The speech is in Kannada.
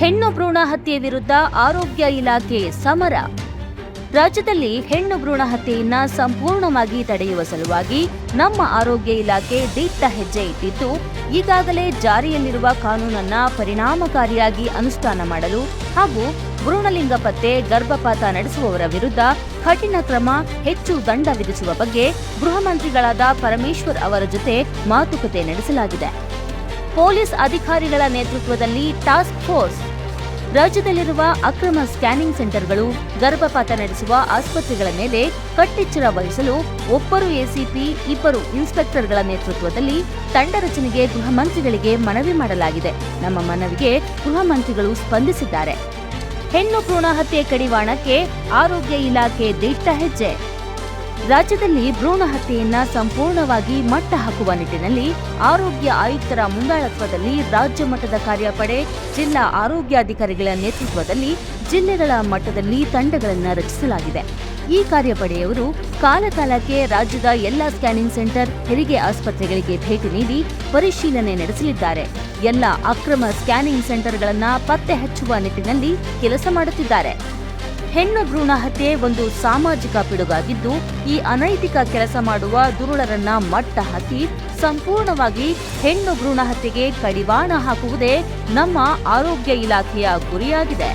ಹೆಣ್ಣು ಭ್ರೂಣ ಹತ್ಯೆ ವಿರುದ್ಧ ಆರೋಗ್ಯ ಇಲಾಖೆ ಸಮರ. ರಾಜ್ಯದಲ್ಲಿ ಹೆಣ್ಣು ಭ್ರೂಣ ಹತ್ಯೆಯನ್ನ ಸಂಪೂರ್ಣವಾಗಿ ತಡೆಯುವ ಸಲುವಾಗಿ ನಮ್ಮ ಆರೋಗ್ಯ ಇಲಾಖೆ ದಿಟ್ಟ ಹೆಜ್ಜೆ ಇಟ್ಟಿದ್ದು, ಈಗಾಗಲೇ ಜಾರಿಯಲ್ಲಿರುವ ಕಾನೂನನ್ನ ಪರಿಣಾಮಕಾರಿಯಾಗಿ ಅನುಷ್ಠಾನ ಮಾಡಲು ಹಾಗೂ ಭ್ರೂಣಲಿಂಗ ಪತ್ತೆ, ಗರ್ಭಪಾತ ನಡೆಸುವವರ ವಿರುದ್ಧ ಕಠಿಣ ಕ್ರಮ, ಹೆಚ್ಚು ದಂಡ ವಿಧಿಸುವ ಬಗ್ಗೆ ಗೃಹ ಮಂತ್ರಿಗಳಾದ ಪರಮೇಶ್ವರ್ ಅವರ ಜೊತೆ ಮಾತುಕತೆ ನಡೆಸಲಾಗಿದೆ. ಪೊಲೀಸ್ ಅಧಿಕಾರಿಗಳ ನೇತೃತ್ವದಲ್ಲಿ ಟಾಸ್ಕ್ ಫೋರ್ಸ್ ರಾಜ್ಯದಲ್ಲಿರುವ ಅಕ್ರಮ ಸ್ಕ್ಯಾನಿಂಗ್ ಸೆಂಟರ್ಗಳು ಗರ್ಭಪಾತ ನಡೆಸುವ ಆಸ್ಪತ್ರೆಗಳ ಮೇಲೆ ಕಟ್ಟೆಚ್ಚರ ವಹಿಸಲು ಒಬ್ಬರು ಎಸಿಪಿ, ಇಬ್ಬರು ಇನ್ಸ್ಪೆಕ್ಟರ್ಗಳ ನೇತೃತ್ವದಲ್ಲಿ ತಂಡ ರಚನೆಗೆ ಗೃಹ ಮಂತ್ರಿಗಳಿಗೆ ಮನವಿ ಮಾಡಲಾಗಿದೆ. ನಮ್ಮ ಮನವಿಗೆ ಗೃಹ ಮಂತ್ರಿಗಳು ಸ್ಪಂದಿಸಿದ್ದಾರೆ. ಹೆಣ್ಣು ಭ್ರೂಣ ಹತ್ಯೆ ಕಡಿವಾಣಕ್ಕೆ ಆರೋಗ್ಯ ಇಲಾಖೆ ದಿಟ್ಟ ಹೆಜ್ಜೆ. ರಾಜ್ಯದಲ್ಲಿ ಭ್ರೂಣ ಹತ್ಯೆಯನ್ನ ಸಂಪೂರ್ಣವಾಗಿ ಮಟ್ಟ ಹಾಕುವ ನಿಟ್ಟಿನಲ್ಲಿ ಆರೋಗ್ಯ ಆಯುಕ್ತರ ಮುಂದಾಳತ್ವದಲ್ಲಿ ರಾಜ್ಯ ಮಟ್ಟದ ಕಾರ್ಯಪಡೆ, ಜಿಲ್ಲಾ ಆರೋಗ್ಯಾಧಿಕಾರಿಗಳ ನೇತೃತ್ವದಲ್ಲಿ ಜಿಲ್ಲೆಗಳ ಮಟ್ಟದಲ್ಲಿ ತಂಡಗಳನ್ನು ರಚಿಸಲಾಗಿದೆ. ಈ ಕಾರ್ಯಪಡೆಯವರು ಕಾಲಕಾಲಕ್ಕೆ ರಾಜ್ಯದ ಎಲ್ಲ ಸ್ಕ್ಯಾನಿಂಗ್ ಸೆಂಟರ್ ಹೆರಿಗೆ ಆಸ್ಪತ್ರೆಗಳಿಗೆ ಭೇಟಿ ನೀಡಿ ಪರಿಶೀಲನೆ ನಡೆಸಲಿದ್ದಾರೆ. ಎಲ್ಲ ಅಕ್ರಮ ಸ್ಕ್ಯಾನಿಂಗ್ ಸೆಂಟರ್ಗಳನ್ನು ಪತ್ತೆ ಹಚ್ಚುವ ನಿಟ್ಟಿನಲ್ಲಿ ಕೆಲಸ ಮಾಡುತ್ತಿದ್ದಾರೆ. ಹೆಣ್ಣು ಭ್ರೂಣ ಹತ್ಯೆ ಒಂದು ಸಾಮಾಜಿಕ ಪಿಡುಗಾಗಿದ್ದು, ಈ ಅನೈತಿಕ ಕೆಲಸ ಮಾಡುವ ದುರುಳರನ್ನ ಮಟ್ಟ ಹಾಕಿ ಸಂಪೂರ್ಣವಾಗಿ ಹೆಣ್ಣು ಭ್ರೂಣ ಹತ್ಯೆಗೆ ಕಡಿವಾಣ ಹಾಕುವುದೇ ನಮ್ಮ ಆರೋಗ್ಯ ಇಲಾಖೆಯ ಗುರಿಯಾಗಿದೆ.